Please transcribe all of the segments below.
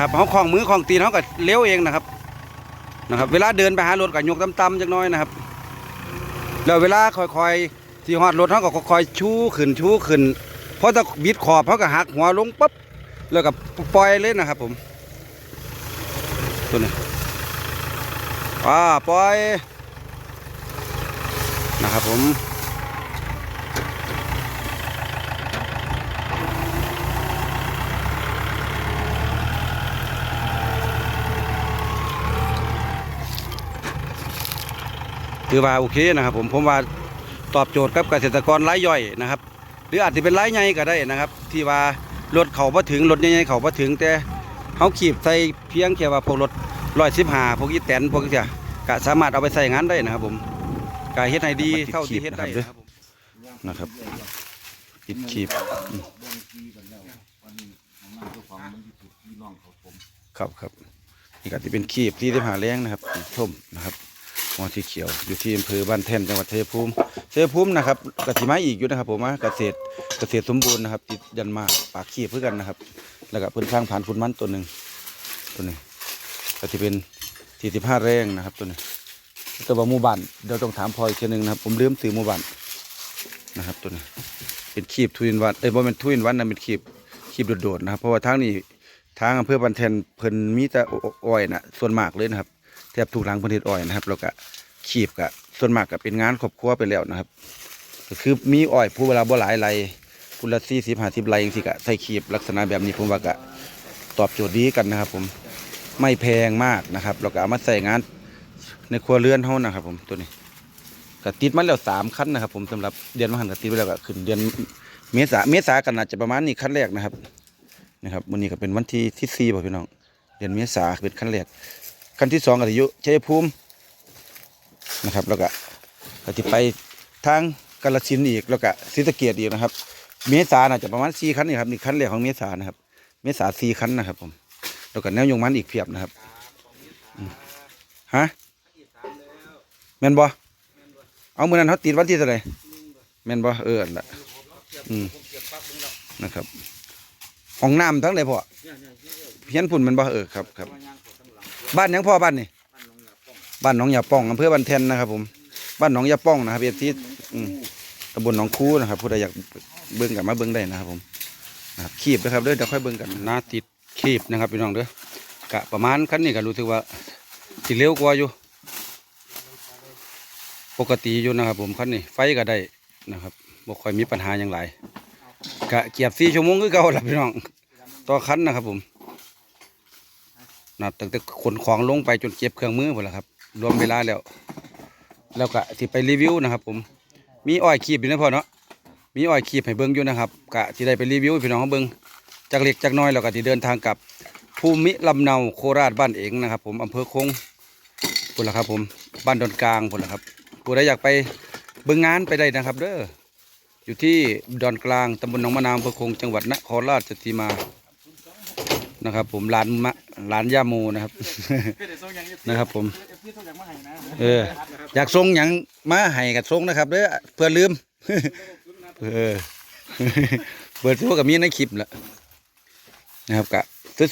นะครับเขาคล้องมือคล้องตีนเขาก็เลี้ยวเองนะครับนะครับ เวลาเดินไปหารถก็ยกต่ำๆจักน้อยนะครับแล้วเวลาค่อยๆที่ฮอดรถเขาก็ค่อยๆชูขึ้นชูขึ้นเพราะถ้าบิดขอบเขาก็หักหัวลงปั๊บแล้วก็ปล่อยเลยนะครับ ผมตัวนี้อ่าปล่อยนะครับผม ถือว่าโอเคนะครับ ผมผมว่าตอบโจทย์กับเกษตรกรรายย่อยนะครับ หรืออาจจะเป็นรายใหญ่ก็ได้นะครับ ที่ว่ารถเขาพอถึงรถใหญ่ๆเขาพอถึงแต่เขาขีบใส่เพียงแค่ว่าพวกรถร้อยสิบห้าพวกอีแตนพวกเสียก็สามารถเอาไปใส่งานได้นะครับ ผมก็เฮ็ดให้ดีเท่าที่เฮ็ดได้นะครับผมนะครับปิดขีบครับครับนี่ก็จะเป็นขีบที่ได้ผ่าแรงนะครับสีส้มนะครับ หัวสีเขียวอยู่ที่อำเภอบ้านแท่นจังหวัดชัยภูมิชัยภูมินะครับกติไมาอีกอยู่นะครับผมว่าเกษตรเกษตรสมบูรณ์นะครับ ติดยันมาปากขี้เพื่อกันนะครับ แล้วก็เพิ่นข้างผ่านฝุ่นมันตัวหนึ่งตัวนี้ก็จะเป็นที่สิบห้าแรงนะครับตัวนี้แต่ว่าหมู่บ้นเดี๋ยวต้องถามพลอยอีกทีหนึ่งนะครับ ผมลืมซื้อมูบ้นนะครับตัวนี้เป็นขีบทุยนวันเอ้ยบ่เป็นทุยนวันนะเป็นขีบขีบโดดๆนะครับ เพราะว่าทางนี้ทางอำเภอบ้านแท่นเพิ่นมีแต่อ้อยนะส่วนมากเลยนะครับ บทุกหลังเพื้นที่อ้อยนะครับแล้วก็ขีบกะส่วนมากก็เป็นงานครอบครัวไปแล้วนะครับก็คือมีอ้อยผู้เวลาบ่หลายไรผู้ละสี่สิบห้าสิบไรอย่างสิกะใส่ขีบลักษณะแบบนี้ผมว่ากะตอบโจทย์ดีกันนะครับ ผมไม่แพงมากนะครับแล้วก็เอามาใส่งาน ในครัวเรือนเฮานะครับ ผมตัวนี้ก็ติดมาแล้วสามคันนะครับ ผมสำหรับเดือนมหันต์ก็ติดไปแล้วก็ขึ้นเดือนเมษาเมษากันอาจจะประมาณนี้คันแรกนะครับนะครับวันนี้ก็เป็นวันที่ที่สี่ป่ะพี่น้อง เดือนเมษาเป็นคันแรก ขั้นที่สองก็จะอยู่ชัยภูมินะครับ แล้วก็ก็จะไปทางกาฬสินอีกแล้วก็ศรีสะเกียดอีกนะครับ เมษาน่าจะประมาณสี่คันนี่ครับนี่คันแรกของเมษานะครับ เมษาสี่คันนะครับ ผม แล้วก็แนวยงมันอีกเพียบนะครับฮะแมนบ่เอามือนั้นเขาติดวันที่เท่าไหร่แมนบ่เออนั่นละอืมนะครับห้องน้ำทั้งเลยพ่อเพี้ยนพุ่นแมันบ่เออครับครับ บ้านยังพ่อบ้านนี่บ้านหนองยาป้องอำเภอบ้านแทนนะครับ ผม บ้านหนองยาป้องนะครับเอฟซีตำบลหนองคูนะครับผู้ใดอยากเบิ่งกับมาเบิ่งได้นะครับ ผมนะครับขีบนะครับเด้อเดี๋ยวค่อยเบิ่งกันนาติดขีบนะครับพี่น้องเด้อกะประมาณคันนี้ก็รู้สึกว่าสิเร็วกว่าอยู่ ปกติอยู่นะครับ ผมคันนี้ไฟก็ได้นะครับบ่ค่อยมีปัญหาอย่างไรกะเกียบสี่ชั่วโมงคือเก่าล่ะพี่น้องต่อคันนะครับผม นะตั้งแต่ขนของลงไปจนเก็บเครื่องมือหมดแล้วครับ รวมเวลาแล้ว แล้วก็ที่ไปรีวิวนะครับ ผมมีอ้อยคีบอยู่นะพ่อเนาะมีอ้อยคีบให้เบิ้งอยู่นะครับกะที่ได้ไปรีวิวพี่น้องเขาเบิ้งจากเล็กจากน้อยแล้วก็ที่เดินทางกลับภูมิลำเนาโคราชบ้านเองนะครับ ผมอำเภอคงพุ่นละครับ ผมบ้านดอนกลางพุ่นละครับผู้ใดอยากไปเบิ้งงานไปได้นะครับ เด้ออยู่ที่ดอนกลางตำบลหนองมะนาวอำเภอคงจังหวัดนครราชสีมา นะครับ ผมร้านมะร้านย่าโมนะครับ นะครับผม เออ อยากส่งหยังมาให้กับส่งนะครับเด้อเพื่อลืม เออ เปิดตัวกับมีในคลิปแหละนะครับกะ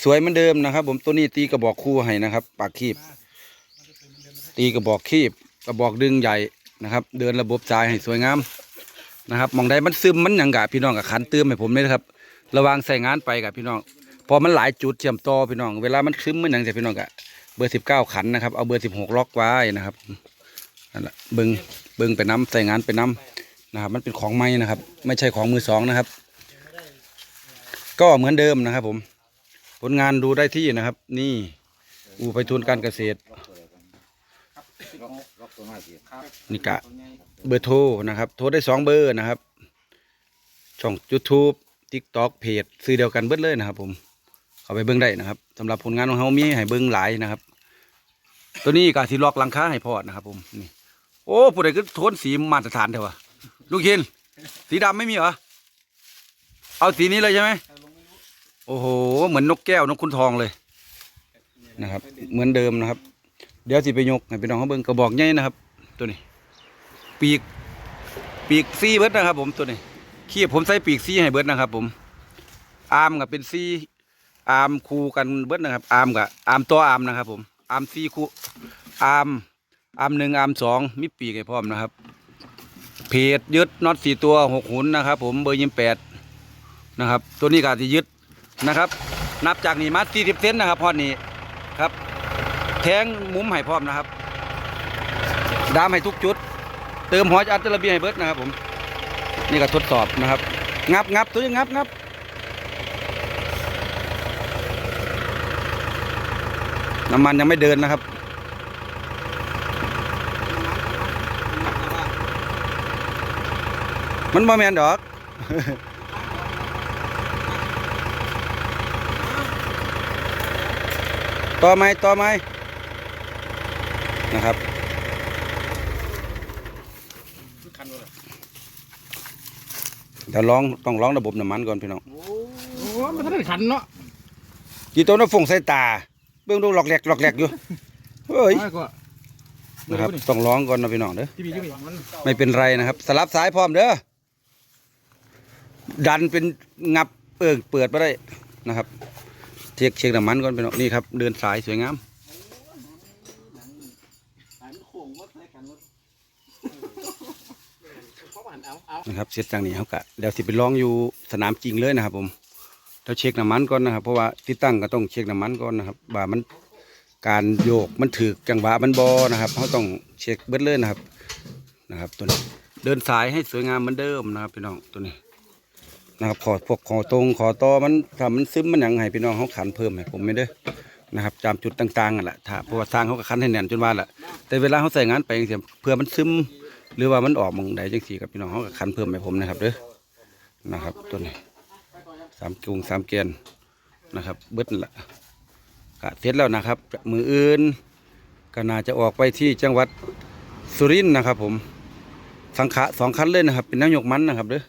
สวยๆเหมือนเดิมนะครับ ผมตัวนี้ตีกระบอกคู่ให้นะครับ ปากคีบ ตีกระบอกคีบกระบอกดึงใหญ่นะครับ เดินระบบสายให้สวยงามนะครับมองได้มันซึมมันยังกะพี่น้องกับขันเติมให้ผมเลยครับ ระวังใส่งานไปกับพี่น้อง พอมันหลายจุดเชื่อมต่อพี่น้อง เวลามันซึมมันหยังจะพี่น้องกะเบอร์สิบเก้าขันนะครับ เอาเบอร์สิบหกล็อกไว้นะครับนั่นแหละเบิงเบิงไปน้ำใส่งานไปน้ำนะครับ มันเป็นของใหม่นะครับ ไม่ใช่ของมือสองนะครับ ก็เหมือนเดิมนะครับ ผม ผลงานดูได้ที่นะครับ นี่ อูไปทุนการเกษตรนี่กะเบอร์โทรนะครับ โทรได้สองเบอร์นะครับ ช่อง YouTube TikTok เพจซื้อเดียวกันเบิดเลยนะครับผม เขาไปเบิ้งได้นะครับสำหรับผลงานของเขามีให้เบิ้งหลายนะครับ ตัวนี้กาสีล็อกลังค้าให้พอดนะครับ ผมนี่โอ้ผู้ใดก็ทนสีมาตรฐานเถอะวะลูกเคนสีดำไม่มีเหรอเอาสีนี้เลยใช่ไหมโอ้โห เหมือนนกแก้วนกคุณทองเลยนะครับ เหมือนเดิมนะครับ เดี๋ยวสิไปยกให้พี่น้องเขาเบิ้งกระบอกใหญ่นะครับ ตัวนี้ ปีก ปีกซีเบิดนะครับ ผมตัวนี้ขี้ผมใส่ปีกซีให้เบิดนะครับ ผม อาร์มกับเป็นซี อาร์มคูกันเบิดนะครับ อาร์มกับอาร์มตัวอาร์มนะครับ ผม อาร์มสีคูอาร์มอาร์มหนึ่งอาร์มสองมีปีกให้พร้อมนะครับ เพจยึดน็อตสี่ตัวหกหุนนะครับ ผมเบอร์ยี่แปดนะครับ ตัวนี้ก็จะยึดนะครับ นับจากนี้มาสี่สิบเซนนะครับพอนี้ครับ แทงมุมให้พร้อมนะครับ ดามให้ทุกจุด เติมหัวอัดตอร์เบียให้เบิดนะครับ ผม นี่ก็ทดสอบนะครับ งับงับตัวนี้งับงับ น้ำมันยังไม่เดินนะครับ มันบ่แมนดอก ต่อไหมต่อไหมนะครับเดี๋ยวลองต้องลองระบบน้ำมันก่อนพี่น้อง โอ้มันท่านได้ขันเนาะกี่ตัวน้ำฟงใส่ตา เบื้องดูหลอกแหลกหลอกแหลกอยู่เฮ้ยไม่ก็นะครับต้องร้องก่อนนะพี่น้องเด้อที่มีที่มีมันไม่เป็นไรนะครับ สลับสายพร้อมเด้อดันเป็นงับเอิงเปิดไปได้นะครับเช็คเช็คน้ำมันก่อนพี่น้องนี่ครับ เดินสายสวยงามนะครับเสร็จจากนี้เขากะเดี๋ยวสิไปลองอยู่สนามจริงเลยนะครับผม เราเช็คน้ำมันก่อนนะครับ เพราะว่าที่ตั้งก็ต้องเช็คน้ำมันก่อนนะครับว่ามันการโยกมันถือจังหวะมันบอนะครับเขาต้องเช็คเบิดเลยนะครับนะครับ ตัวนี้เดินสายให้สวยงามเหมือนเดิมนะครับพี่น้องตัวนี้นะครับขอพวกขอตรงขอต่อมันถ้ามันซึมมันยังให้พี่น้องเขาขันเพิ่มให้ผมไม่ได้อนะครับตามจุดต่างๆนั่นแหละถ้าเพราะว่าสร้างเขาก็ขันให้แน่นจนว่าแหละแต่เวลาเขาใส่งานไปจังซี่เพื่อมันซึมหรือว่ามันออกมองใดจังสีกับพี่น้องเขาก็ขันเพิ่มให้ผมนะครับเด้อนะครับตัวนี้ สามกุงสามเกียนนะครับ เบิดละกะเสร็จแล้วนะครับ มืออื่นก็น่าจะออกไปที่จังหวัดสุรินทร์นะครับ ผมสังขะสองคันเลยนะครับ เป็นน้ำยกมันนะครับเด้อ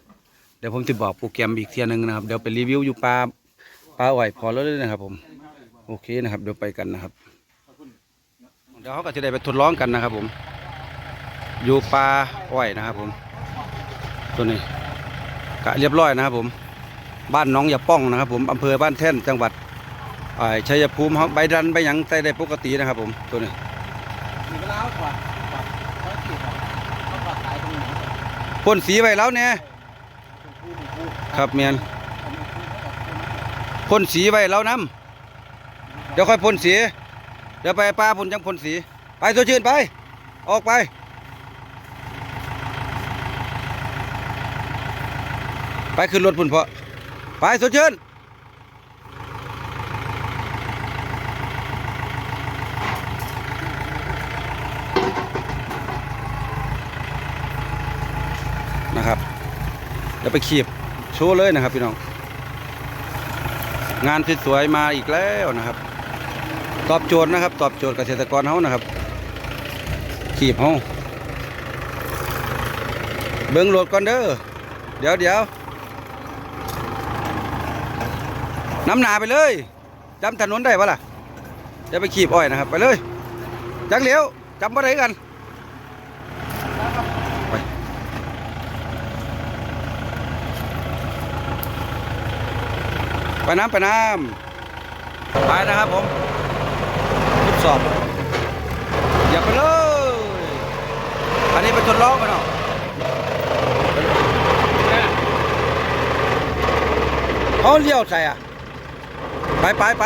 เดี๋ยวผมจะบอกโปรแกรมอีกเทียหนึงนะครับ เดี๋ยวไปรีวิวอยู่ปลาปลาอ่อยพอแล้วเลยนะครับ ผมโอเคนะครับ เดี๋ยวไปกันนะครับเดี๋ยวเขาก็จะได้ไปทดลองกันนะครับ ผม อยู่ปลาอ้อยนะครับ ผม ตัวนี้กะเรียบร้อยนะครับผม บ้านหน้องอย่าป้องนะครับ ผมอำเภอบ้านแท่นจังหวัดอ่าชัยภูมิครับใบดันใบหยังใส่ได้ปกตินะครับ ผมตัวนี้มีเวลากว่าเขาขี่เขาปากขายตรงไหนพ่นสีไว้แล้วเนี่ยครับเมียนพ่นสีไว้แล้วน้ำเดี๋ยวค่อยพ่นสี เดี๋ยวไปป้าพ่นจังพ่นสี ไปตัวชื่นไป ออกไปไปขึ้นรถพุ่นเพาะ ไปสดชื่นนะครับเดี๋ยวไปขีบโชว์เลยนะครับพี่น้อง งานสวยๆมาอีกแล้วนะครับ ตอบโจทย์นะครับ ตอบโจทย์เกษตรกรเฮานะครับ ขีบเฮาเบิ้งโหลดก่อนเด้อเดี๋ยวเดี๋ยว น้ำหนาไปเลยจำถนนได้ปะล่ะจะไปขีบอ้อยนะครับ ไปเลยจังเลี้ยวจำบ่ได้กันไปน้ำไปน้ำไปนะครับผมทดสอบอย่าไปเลย อันนี้เป็นทดลองกันเนาะเขาเลี้ยวใส่อะ ไปไปไป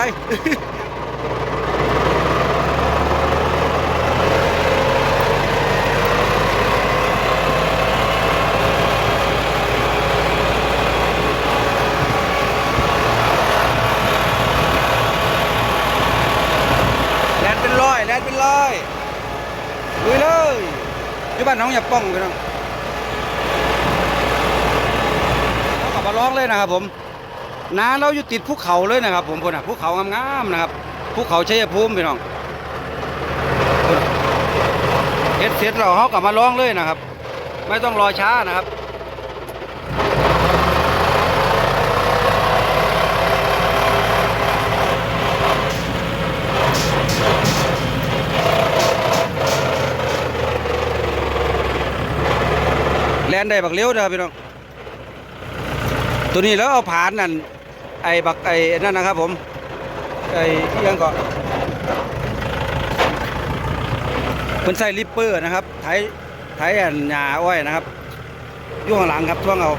แลนเป็นร้อยแลนเป็นร้อยลุยเลยอยู่บ้านน้องอย่าป้องไปน้องเขากลับมาร้องเลยนะครับผม นาเราอยู่ติดภูเขาเลยนะครับ ผมคนน่ะภูเขางามๆนะครับภูเขาชัยภูมิพี่น้องเฮ็ดเสร็จเราเขากลับมาร้องเลยนะครับ ไม่ต้องรอช้านะครับแลนได้บักเลี้ยวเด้อพี่น้อง ตัวนี้แล้วเอาผานนั่นไอ้บักไอ้นั่นนะครับผมไอ้ยังก็เพิ่นใส่ลิปเปอร์นะครับไถไถอันหญ้าอ้อยนะครับยู่งหลังครับท่วงเอา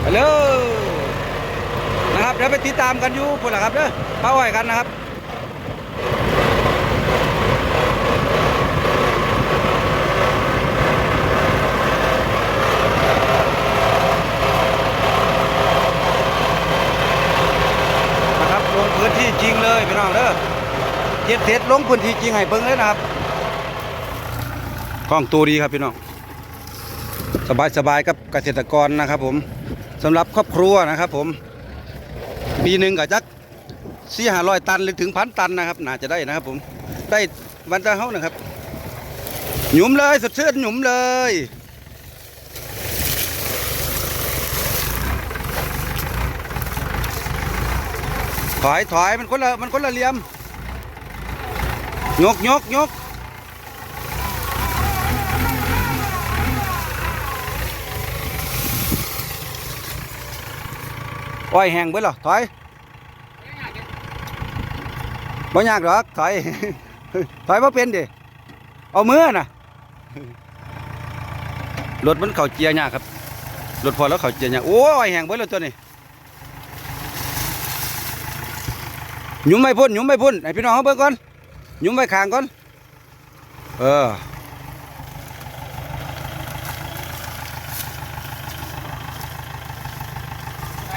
ไปเลย นะครับเดี๋ยวไปติดตามกันอยู่พุ่นละครับเด้อป้าอ้อยกันนะครับนะครับลงพื้นที่จริงเลยพี่น้องเด้อเจ็ดเสร็จลงพื้นที่จริงให้เบิ่งเลยนะครับกล้องตัวดีครับพี่น้องสบายสบายกับเกษตรกรนะครับผมสำหรับครอบครัวนะครับผม ปีหนึ่งก็จักสี่ห้าร้อยตันหรือถึงพันตันนะครับน่าจะได้นะครับ ผมได้วันจะเฮานะครับ หยุมเลยสดชื่นหยุมเลยถอยถอยมันคนละมันคนละเหลี่ยมยกยกยก อ้อยแห้งเบิดหรอถอยบ่ยากหรอกถอย ถอยบ่เป็นดิเอามือน่ะรถมันเข่าเจียยากครับรถพอแล้วเข่าเจียยากโอ้ยอ้อแห้งเบิดแล้วตัวนี้หยุมไม่พุ่นหยุมไม่พุ่นให้พี่น้องเขาเบิ่งก่อนหยุมไปข้างก่อนเออ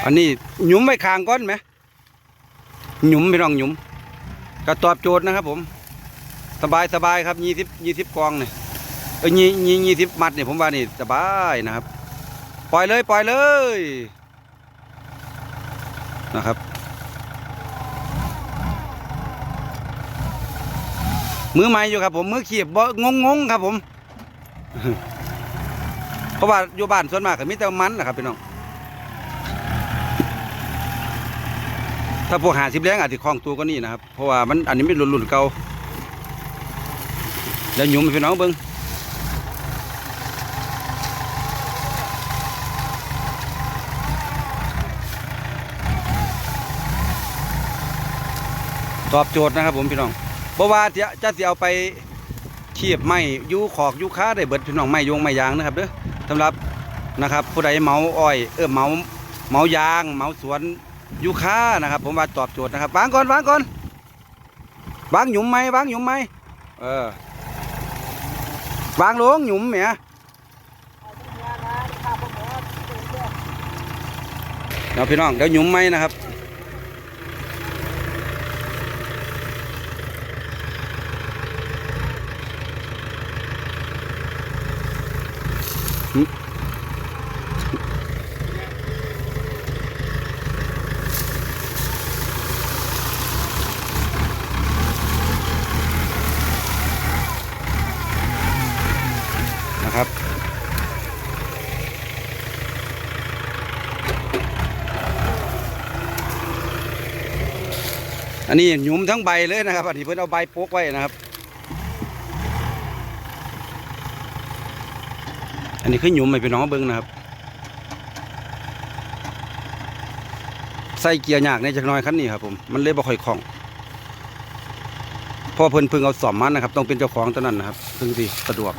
อันนี้หยุมไปข้างก่อนไหมหยุมพี่น้องหยุมก็ตอบโจทย์นะครับ ผม สบายสบายครับยี่สิบยี่สิบกองเนี่ยเออยี่ยี่ยี่สิบมัดเนี่ยผมว่านี่สบายนะครับ ปล่อยเลยปล่อยเลยนะครับมือใหม่อยู่ครับผมมือขีบบ่งงงครับผมเพราะว่าอยู่บ้านส่วนมากก็มีแต่มันนะครับพี่น้อง ถ้าพวกหาสิบแรงอาจจะคล้องตัวก็นี่นะครับ เพราะว่ามันอันนี้เป็นรุ่นเก่าแล้วหยุ่มให้พี่น้องเบิ้งตอบโจทย์นะครับผมพี่น้องบ่ว่าจะจะเอาไปเทียบไม้ยูขอกยูค้าได้เบิดพี่น้องไม้ยงไม้ยางนะครับเด้อสำหรับนะครับผู้ใดเมาอ้อยเออเมาเมายาง เมาสวน ยูค้านะครับ ผมว่าตอบโจทย์นะครับวางก่อนวางก่อนวางหยุมไหมวางหยุมไหมเออวางลงหยุมเมียเดี๋ยวพี่น้องเดี๋ยวหยุมไหมนะครับ นนี้หยุมทั้งใบเลยนะครับ อันนี้เพิ่นเอาใบโปกไว้นะครับ อันนี้คือหยุมให้พี่น้องเบิ่งนะครับ ใส่เกียร์ยากในจักน้อยคันนี้ครับผม มันเลยบ่ค่อยคล่องเพอเพิ่นเพิ่งเอาสอมมันนะครับ ต้องเป็นเจ้าของตัวนั้นนะครับถึงสิสะดวก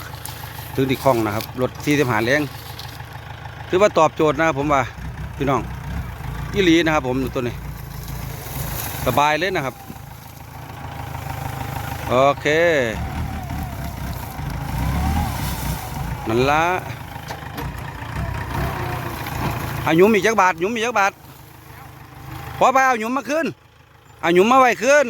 ถึงที่คล่องนะครับ รถที่สิบหาแรงถือว่าตอบโจทย์นะครับผมว่าพี่น้องยี่หลีนะครับผมตัวนี้ สบายเลยนะครับ โอเค นั่นละอาหยุมีจักบาทหยุมอีจักบาทพอไปเอาหยุมมาขึ้นเอาหยุมมาไว้ขึ้น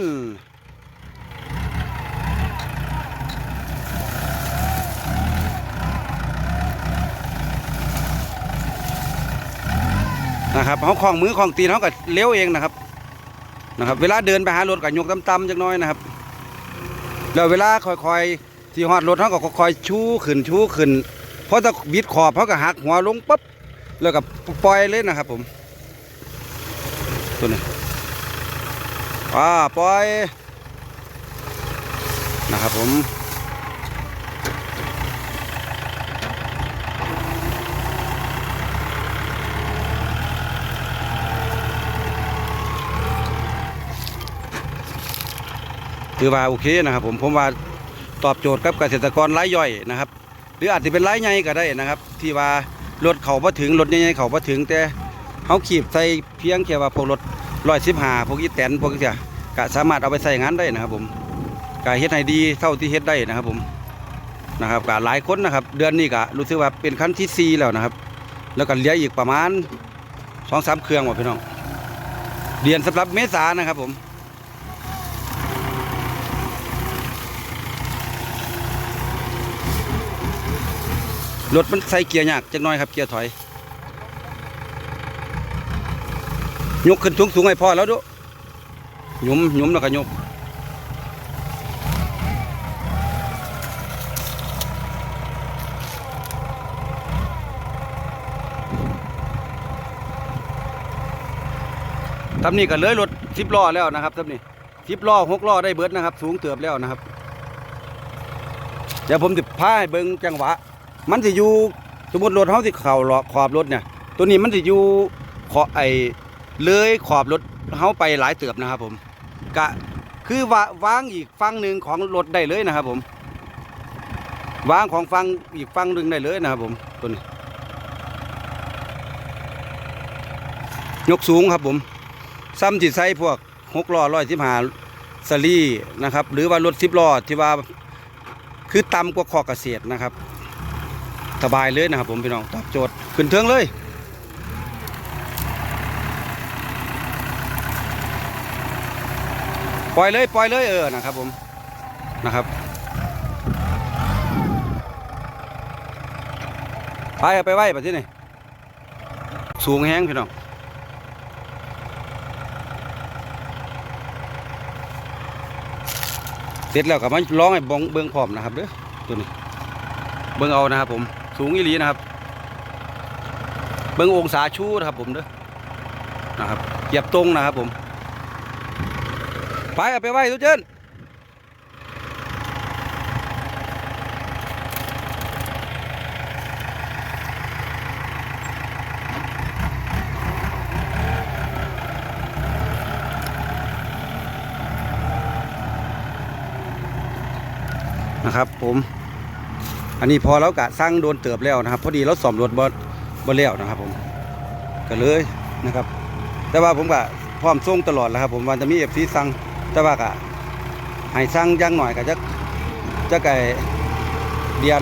นะครับเขาของมือของตีนเขาก็เลี้ยวเองนะครับ นะครับ เวลาเดินไปหารถก็ยกต่ำๆจักน้อยนะครับ แล้วเวลาค่อยๆที่หอดรถเขาก็ค่อยๆชู้ขึ้นชู้ขึ้นเพราะถ้าบิดขอบเขาก็หักหัวลงปั๊บแล้วก็ปล่อยเลยนะครับ ผมตัวนี้อ่าปล่อยนะครับผม ถือว่าโอเคนะครับ ผมผมว่าตอบโจทย์กับเกษตรกรรายย่อยนะครับ หรืออาจจะเป็นรายใหญ่ก็ได้นะครับ ที่ว่ารถเขาพอถึงรถใหญ่ๆเขาพอถึงแต่เขาขีบใส่เพียงแค่ว่าพวกรถร้อยสิบห้าพวกอีแตนพวกเสียก็สามารถเอาไปใส่งานได้นะครับ ผมก็เฮ็ดให้ดีเท่าที่เฮ็ดได้นะครับ ผมนะครับก็หลายคนนะครับ เดือนนี้ก็รู้สึกว่าเป็นขั้นที่สี่แล้วนะครับ แล้วก็เหลืออีกประมาณสองสามเครื่องว่ะพี่น้องเดือนสำหรับเมษานะครับผม รถมันใส่เกียร์ยากจักหน้อยครับเกียร์ถอย ยกขึ้นสูงสูงให้พ่อแล้วดูหยุมหยุมแล้วก็ยกทำนี่ก็เลยรถสิบล้อแล้วนะครับทำนี่สิบล้อหกล้อได้เบิดนะครับ สูงเติบแล้วนะครับ เดี๋ยวผมจะพาให้เบิ่งจังหวะ มันสิอยู่สมมติรถเฮาสิเข้าหลอกขอบรถเนี่ย ตัวนี้มันสิอยู่ขอไอเลยขอบรถเฮาไปหลายเติบนะครับ ผมกะคือว่าวางอีกฝั่งหนึ่งของรถได้เลยนะครับ ผมวางของฝั่งอีกฝั่งหนึ่งได้เลยนะครับ ผมตัวนี้ยกสูงครับผมซ้ำจิตไซพวกหกล้อร้อยสิบหาสลีนะครับ หรือว่ารถสิบล้อที่ว่าคือต่ำกว่าขอกเกษตรนะครับ สบายเลยนะครับผมพี่น้องตอบโจทย์ขึ้นเทิงเลย ปล่อยเลยปล่อยเลยเออนะครับผมนะครับไปเอาไปไว้แบบที่นี่สูงแห้งพี่น้องเสร็จแล้วก็มาร้องให้บองเบิ้งพร้อมนะครับเด้อตัวนี้เบิ้งเอานะครับผม สูงอีหลีนะครับ เบิ้งองศาชูนะครับผมเด้อนะครับเหยียบตรงนะครับผม ไปเอาไปไว้ทุกเจนนะครับผม อันนี้พอแล้วกะสร้างโดนเติบแล้วนะครับ พอดีเราสอมรถบ่บ่แล้วนะครับผมก็เลยนะครับ แต่ว่าผมก็พร้อมส่งตลอดแล้วครับ ผมวันจะมีเอฟซีสั่งแต่ว่ากะให้สั่งยังหน่อยก็จะจะไก่เดือน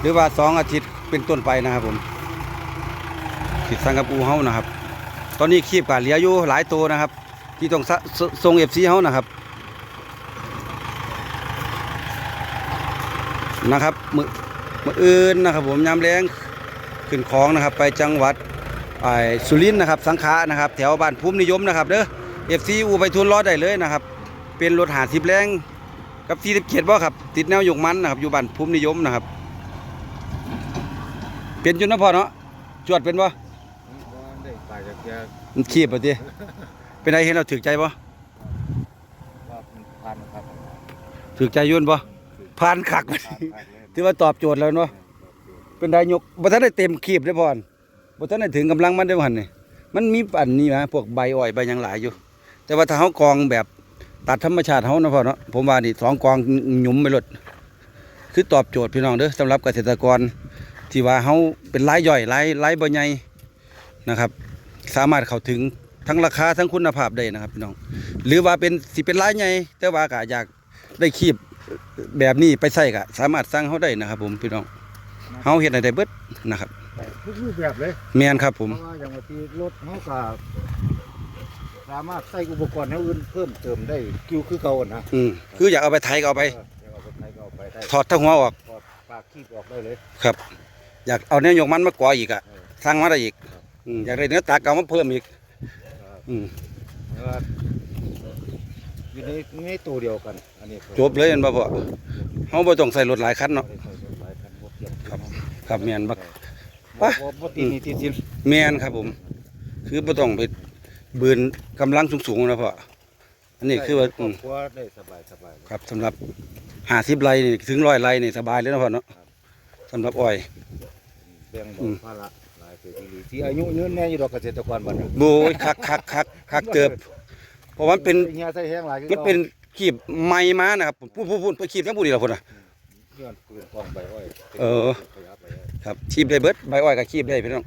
หรือว่าสองอาทิตย์เป็นต้นไปนะครับผมติดสั่งกับอูเฮานะครับ ตอนนี้คีบกะเหลืออยู่หลายตัวนะครับ ที่ต้องส่งเอฟซีเฮานะครับ นะครับมือมืออื่นนะครับ ผมยามแรงขึ้นของนะครับ ไปจังหวัดไอ้สุรินทร์นะครับ สังขะนะครับ แถวบ้านภูมินิยมนะครับเด้อเอฟซีอูไปทุนรอดได้เลยนะครับ เป็นรถหาสิบแรงกับสี่สิบเกียบ่ครับ ติดแนวยกมันนะครับ อยู่บ้านภูมินิยมนะครับ เป็นจุนนะพ่อเนาะจวดเป็นบ่ได้ตายจากแกมันขีบป่ะทีเป็นไงเห็นเราถือใจบ่ว่าพันครับถือใจยุ่นบ่ ผ่านคักบ่ถือว่าตอบโจทย์แล้วเนาะเป็นได้ยกบ่ทันได้เต็มคีบเด้พอนบ่ทันได้ถึงกำลังมันได้อบ่หั่นนี่มันมีอันนี้นะพวกใบอ้อยใบยังหลายอยู่ แต่ว่าถ้าเฮากองแบบตัดธรรมชาติเฮานะพ่อเนาะผมว่านี่สองกองหยุมไปหลดคือตอบโจทย์พี่น้องเด้อสำหรับเกษตรกร ที่ว่าเฮาเป็นรายย่อยรายรายบ่ใหญ่นะครับ สามารถเข้าถึงทั้งราคาทั้งคุณภาพได้นะครับพี่น้อง หรือว่าเป็นสิเป็นรายใหญ่แต่ว่าก็อยากได้คีบ แบบนี้ไปใส่ก็สามารถสั่งเฮาได้นะครับ ผมพี่น้องเฮาเฮ็ดให้ได้เบิดนะครับทุกรูปแบบเลยแม่นครับ ผมเพราะว่าอย่างบางทีรถเขาก็สามารถใส่อุปกรณ์ให้อื่นเพิ่มเติมได้คิวคือเก่านะอืมคืออยากเอาไปไทยก็เอาไปเอออยากเอาไปใช้ก็เอาไปได้ถอดทั้งหัวออกถอดปากคีบออกได้เลยครับ อยากเอาเนื้อยกมันมากกว่าอีกอะเออสั่งมาได้อีกอืมอยากได้เนื้อตากเอามาเพิ่มอีกครับอืมเพราะว่า อยู่ในในตัวเดียวกัน อันนี้จบเลยเห็นบ่พ่อเฮาบ่ต้องใส่รถหลายคันเนาะบ่ได้ใส่รถหลายคันบ่เกี่ยวครับครับแม่นบักบ่วะบ่บ่ตีนี่ตีสินแม่นครับผม คือบ่ต้องไปบืนกำลังสูงๆนะพ่ออันนี้คือว่าครอือบมครัวได้สบายสบายเลยครับสำหรับ50ไร่นี่ถึง100ไร่นี่สบายเลยนะพ่อเนาะสำหรับอ้อยแบ่งอืเบามภาระหลายไปทีที่อายุยืนแน่อยู่ดอกเกษตรกรบัดนี้โบยคักคักคักคักเติบ เพราะว่ามันเป็นเฮียใส่แห้งหลายคือมันเป็นขีบไม้มานะครับพูดพูดพูดไปขีบทั้งพูดดีแล้วพุ่นน่ะเพื่อนปืนกองใบอ้อยเออขยับใบอ้อยครับขีบได้เบิดใบอ้อยก็ขีบได้พี่น้อง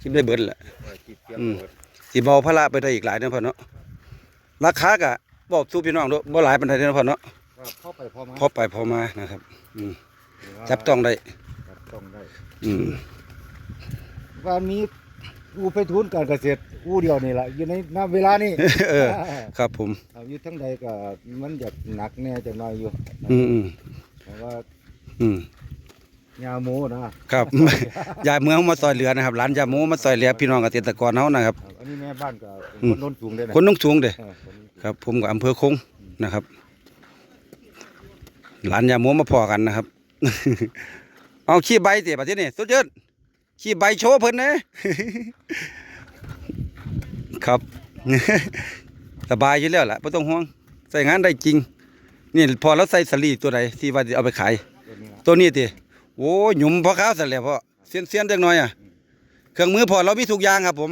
ขีบได้เบิดแหละอ้อยกินเปียกอืมเบิดสิเบาภาระไปได้อีกหลายเด้อพ่อเนาะราคาก็บอกสู้พี่น้องเด้อบ่หลายปานใดเด้อพ่อเนาะก็เข้าไปพอมาพอไปพอมานะครับ อืมจับต้องได้ จับต้องได้ อืมวันนี้ อูไปทุนการเกษตรอูเดียวนี่แหละอยู่ในน้ำเวลานี่เออ ครับผมเอาอยู่ทั้งใดก็มันอยากหนักแน่จะน้อยอยู่อืมอืมแต่ว่า อืมยาหมูนะครับ ยายเมืองมาซอยเหลือนะครับร้านยาหมูมาซอยเหลือพี่น้องเกษตรกรเฮานะครับครับอันนี้แม่บ้านก็เป็นอืคมนโน้นสูงเลยนะคนนุ่งสูงเด้เออคนโน้นสูงครับ ผมกับอำเภอคงนะครับร้านยาหมูมาพอกันนะครับ เอาขี้ใบสิบัดนี้นี่สุดยอด ขี้ใบโชว์เพิ่นนะครับสบายอยู่แล้วล่ะไม่ต้องห่วง ใส่งานได้จริง นี่พอเราใส่สลีตัวใดที่ว่าจะเอาไปขาย ตัวนี้นะตัวนี้ติโอ้หยุ่มพอข้าวเสร็จแล้วพ่อเสียนเสียนๆจักหน่อยอะเครื่องมือพอเรามีทุกอย่างครับผม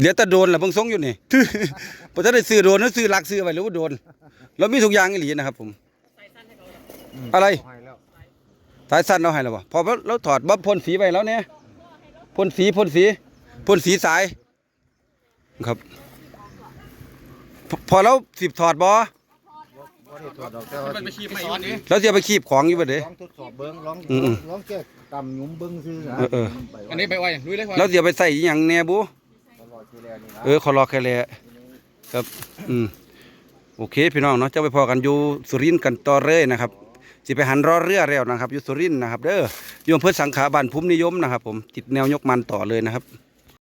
เดี๋ยวแตะโดนล่ะเบิ่งทรงอยู่นี่พอจะได้ซื้อโดนหรือซื้อหลักซื้อไว้หรือว่าโดน เรามีทุกอย่างอีหลีนะครับผมมอะไรเาให้แล้ว สายสั้นเราให้แล้วบ่พอเราถอดบ่พ่นสีไว้แล้วเนี่ยพ่นสีพ่นสีพ่นสีสายครับ พอพอเราสิบถอดบ่บ่ได้ตรวจดอกแต่ว่ามันไปชีพไม่ย้อนนี้เราจะเอาไปคีบของอยู่บ่เด้ลองทดสอบเบิ้งลองอืมลองแก้ตำหยุมเบิ้งซื้อนะเออเออไปอันนี้ไปไว้ลุยเลยพอเราจะเอาไปใส่อีหยังแหน่บุตลอดที่แล้วนี่นะเออขอรอแค่แลครับ อืม โอเค พี่น้องเนาะจะไปพอกันอยู่สุรินทร์กันต่อเลยนะครับ สิไปหันรอเรือแล้วนะครับยู่สุรินนะครับเด้อยมเพื่อสังขาบ้านภูมินิยมนะครับ ผมติดแนวยกมันต่อเลยนะครับ